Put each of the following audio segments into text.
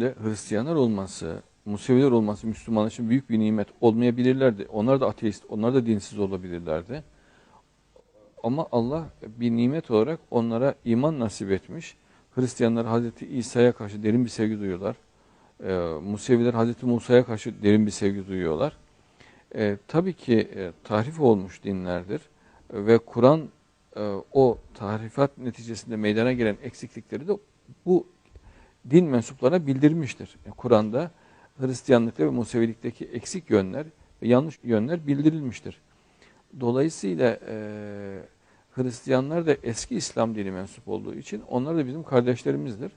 yeryüzünde Hristiyanlar olması, Museviler olması Müslümanlar için büyük bir nimet olmayabilirlerdi. Onlar da ateist, onlar da dinsiz olabilirlerdi. Ama Allah bir nimet olarak onlara iman nasip etmiş. Hristiyanlar Hazreti İsa'ya karşı derin bir sevgi duyuyorlar. Ee, Museviler Hazreti Musa'ya karşı derin bir sevgi duyuyorlar. Ee, tabii ki e, tahrif olmuş dinlerdir. Ve Kur'an e, o tahrifat neticesinde meydana gelen eksiklikleri de bu din mensuplarına bildirmiştir. Yani Kur'an'da Hristiyanlıkta ve Musevilikteki eksik yönler ve yanlış yönler bildirilmiştir. Dolayısıyla e, Hristiyanlar da eski İslam dini mensup olduğu için onlar da bizim kardeşlerimizdir.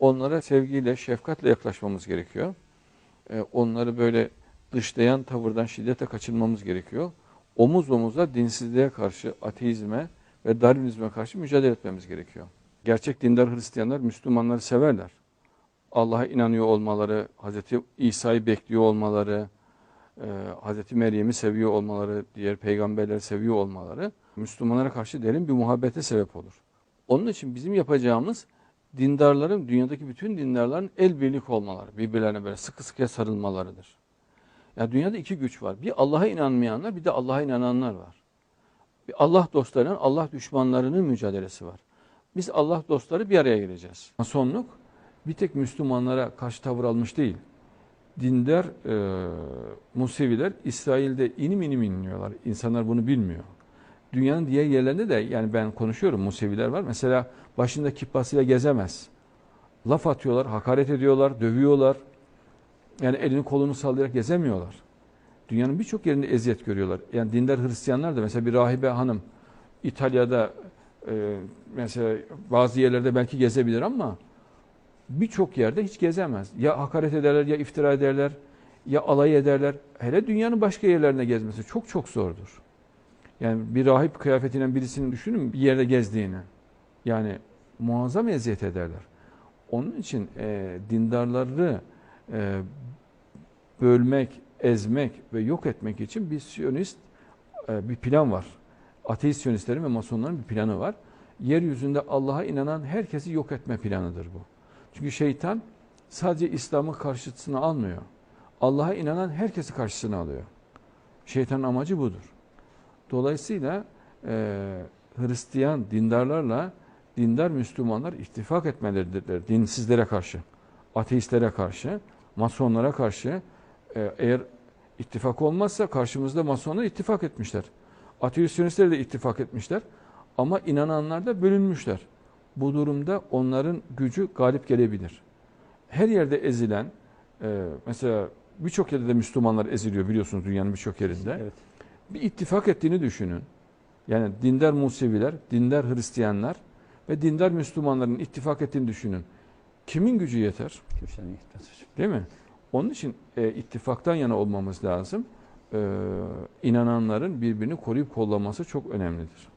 Onlara sevgiyle, şefkatle yaklaşmamız gerekiyor. E, onları böyle dışlayan tavırdan şiddete kaçınmamız gerekiyor. Omuz omuza dinsizliğe karşı, ateizme ve Darwinizme karşı mücadele etmemiz gerekiyor. Gerçek dindar Hristiyanlar Müslümanları severler. Allah'a inanıyor olmaları, Hazreti İsa'yı bekliyor olmaları, e, Hazreti Meryem'i seviyor olmaları, diğer peygamberleri seviyor olmaları Müslümanlara karşı derin bir muhabbete sebep olur. Onun için bizim yapacağımız dindarların, dünyadaki bütün dindarların el birlik olmaları, birbirlerine böyle sıkı sıkıya sarılmalarıdır. Ya dünyada iki güç var. Bir Allah'a inanmayanlar, bir de Allah'a inananlar var. Bir Allah dostlarının, Allah düşmanlarının mücadelesi var. Biz Allah dostları bir araya geleceğiz. Masonluk bir tek Müslümanlara karşı tavır almış değil. Dindar e, Museviler İsrail'de inim inim inliyorlar. İnsanlar bunu bilmiyor. Dünyanın diğer yerlerinde de yani ben konuşuyorum Museviler var. Mesela başında kippasıyla gezemez. Laf atıyorlar, hakaret ediyorlar, dövüyorlar. Yani elini kolunu sallayarak gezemiyorlar. Dünyanın birçok yerinde eziyet görüyorlar. Yani dindar Hristiyanlar da mesela bir rahibe hanım İtalya'da e, mesela bazı yerlerde belki gezebilir ama birçok yerde hiç gezemez. Ya hakaret ederler ya iftira ederler ya alay ederler. Hele dünyanın başka yerlerine gezmesi çok çok zordur. Yani bir rahip kıyafetiyle birisinin düşünün bir yerde gezdiğini. Yani muazzam eziyet ederler. Onun için e, dindarları e, bölmek, ezmek ve yok etmek için bir siyonist e, bir plan var. Ateist siyonistlerin ve masonların bir planı var. Yeryüzünde Allah'a inanan herkesi yok etme planıdır bu. Çünkü şeytan sadece İslam'ı karşısına almıyor. Allah'a inanan herkesi karşısına alıyor. Şeytanın amacı budur. Dolayısıyla e, Hristiyan dindarlarla dindar Müslümanlar ittifak etmeleridir dinsizlere karşı, ateistlere karşı, masonlara karşı. E, eğer ittifak olmazsa karşımızda masonlar ittifak etmişler. Ateist de ittifak etmişler. Ama inananlar da bölünmüşler. Bu durumda onların gücü galip gelebilir. Her yerde ezilen, e, mesela birçok yerde de Müslümanlar eziliyor biliyorsunuz dünyanın birçok yerinde. Evet. Bir ittifak ettiğini düşünün. Yani dindar Museviler, dindar Hristiyanlar ve dindar Müslümanların ittifak ettiğini düşünün. Kimin gücü yeter? Kimsenin yetmez hocam. Değil mi? Onun için e, ittifaktan yana olmamız lazım. E, inananların birbirini koruyup kollaması çok önemlidir.